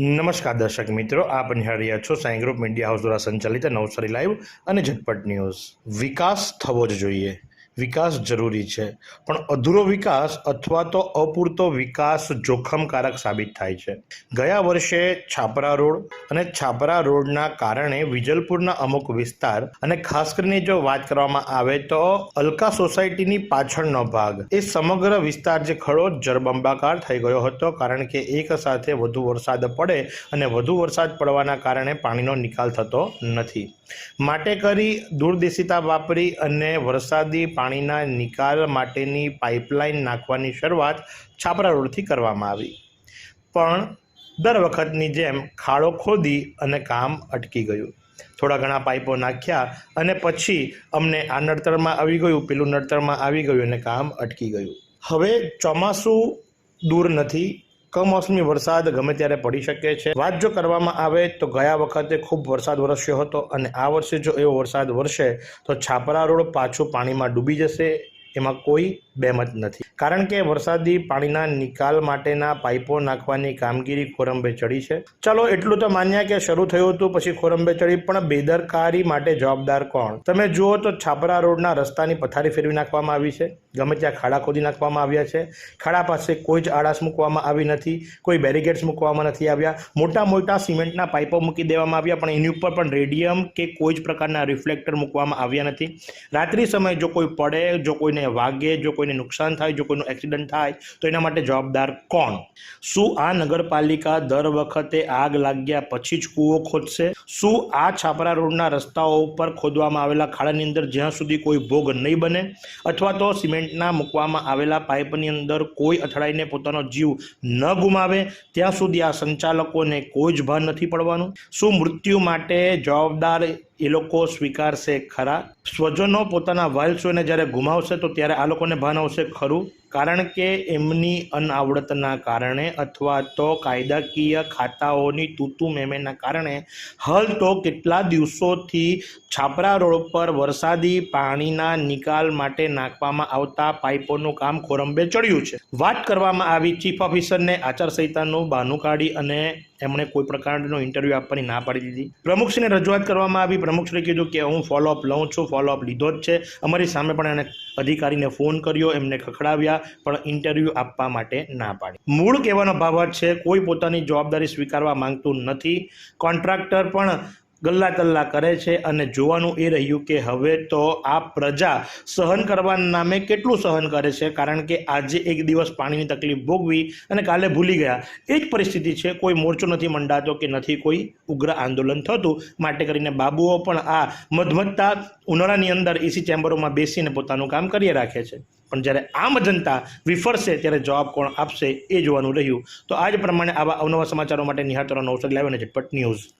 નમસ્કાર દર્શક મિત્રો, આપ નિહાળી છો સાઈ ગ્રુપ મીડિયા હાઉસ દ્વારા સંચાલિત નવસારી લાઈવ અને ઝટપટ ન્યૂઝ. વિકાસ થવો જ જોઈએ. વિકાસ જરૂરી છે. પણ અધૂરો વિકાસ અથવા તો અપૂરતો વિકાસ જોખમકારક સાબિત થાય છે. ગયા વર્ષે છાપરા રોડ અને છાપરા રોડના કારણે વિજલપુરના અમુક વિસ્તાર અને ખાસ કરીને જો વાત કરવામાં આવે તો અલકા સોસાયટીની પાછળનો ભાગ એ સમગ્ર વિસ્તાર જે ખડો જરબંબાકાર થઈ ગયો હતો કારણ કે એક સાથે વધુ વરસાદ પડે અને વધુ વરસાદ પડવાના કારણે પાણીનો નિકાલ થતો નથી. માટે કરી દૂરદેશિતા વાપરી અને વરસાદી પાણીના નિકાલ માટેની પાઇપલાઇન નાખવાની શરૂઆત છાપરા રોડથી કરવામાં આવી. પણ દર વખતની જેમ ખાડો ખોદી અને કામ અટકી ગયું. થોડા ઘણા પાઇપો નાખ્યા અને પછી અમને આ નડતરમાં આવી ગયું, પેલું નડતરમાં આવી ગયું અને કામ અટકી ગયું. હવે ચોમાસું દૂર નથી કમોસમી વરસાદ ગમે ત્યારે પડી શકે છે. વાત જો કરવામાં આવે તો ગયા વખતે ખૂબ વરસાદ વરસ્યો હતો અને આ વર્ષે જો એવો વરસાદ વરસે તો છાપરા રોડ પાછું પાણીમાં ડૂબી જશે એમાં કોઈ બેમત નથી. કારણ કે વરસાદી પાણીના નિકાલ માટેના પાઇપો નાખવાની કામગીરી ખોરંબે ચડી છે. ચલો એટલું તો માન્યા કે શરૂ થયું હતું, પછી ખોરંબે ચડી, પણ બેદરકારી માટે જવાબદાર કોણ? તમે જુઓ તો છાપરા રોડના રસ્તાની પથારી ફેરવી નાખવામાં આવી છે. ગમે ત્યાં ખાડા ખોદી નાખવામાં આવ્યા છે. ખાડા પાસે કોઈ જ આડાશ મૂકવામાં આવી નથી, કોઈ બેરિકેડ્સ મૂકવામાં નથી આવ્યા. મોટા મોટા સિમેન્ટના પાઇપો મૂકી દેવામાં આવ્યા, પણ એની ઉપર પણ રેડિયમ કે કોઈ જ પ્રકારના રિફ્લેક્ટર મૂકવામાં આવ્યા નથી. રાત્રિ સમયે જો કોઈ પડે, જો કોઈને વાગે, જો કોઈને નુકસાન થાય, જો કોઈનું એક્સિડન્ટ થાય, તો એના માટે જવાબદાર કોણ? શું આ નગરપાલિકા દર વખતે આગ લાગ્યા પછી જ કૂવો ખોદશે? શું આ છાપરા રોડના રસ્તાઓ ઉપર ખોદવામાં આવેલા ખાડાની અંદર જ્યાં સુધી કોઈ ભોગ નહીં બને? અથવા તો સિમેન્ટના મૂકવામાં આવેલા પાઇપની અંદર કોઈ અથડાઈને પોતાનો જીવ ન ગુમાવે, ત્યાં સુધી આ સંચાલકોને કોઈ જ ભાન નથી પડવાનું. શું મૃત્યુ માટે જવાબદાર એ લોકો સ્વીકારશે ખરા? સ્વજનો પોતાના વાઇલ્સોને જ્યારે ગુમાવશે તો ત્યારે આ લોકોને ભાન આવશે ખરું? કારણ કે એમની અનાવડતના કારણે અથવા તો કાયદાકીય ખાતાઓની તૂતુ મેમેના કારણે હાલ તો કેટલા દિવસોથી છાપરા રોડ પર વરસાદી પાણીના નિકાલ માટે નાખવામાં આવતા પાઇપોનું કામ ખોરંબે ચડ્યું છે. વાત કરવામાં આવી ચીફ ઓફિસરને આચારસંહિતાનું બહાનું કાઢી અને એમણે કોઈ પ્રકારનો ઇન્ટરવ્યૂ આપવાની ના પાડી દીધી. પ્રમુખશ્રીને રજૂઆત કરવામાં આવી. પ્રમુખશ્રીએ કીધું કે હું ફોલોઅપ લઉં છું ફોલોઅપ લીધો જ છે. અમારી સામે પણ એને અધિકારીને ફોન કર્યો, એમને ખખડાવ્યા, પણ ઇન્ટરવ્યૂ આપવા માટે ના પાડી. મૂળ કહેવાનો ભાવ છે, કોઈ પોતાની જવાબદારી સ્વીકારવા માંગતું નથી. કોન્ટ્રાક્ટર પણ ગલ્લા તલ્લા કરે છે અને જોવાનું એ રહ્યું કે હવે તો આ પ્રજા સહન કરવાના નામે કેટલું સહન કરે છે? કારણ કે આજે એક દિવસ પાણીની તકલીફ ભોગવી અને કાલે ભૂલી ગયા. એ જ પરિસ્થિતિ છે. કોઈ મોરચો નથી મંડાતો કે નથી કોઈ ઉગ્ર આંદોલન થતું. માટે કરીને બાબુઓ પણ આ મધમત્તા ઉનાળાની અંદર એસી ચેમ્બરોમાં બેસીને પોતાનું કામ કરી રાખે છે. પણ જ્યારે આમ જનતા વિફરશે, ત્યારે જવાબ કોણ આપશે એ જોવાનું રહ્યું. તો આજ પ્રમાણે આવા અવનવા સમાચારો માટે નિહાળતો અવસર લાવ્યો અને ઝટપટ ન્યૂઝ.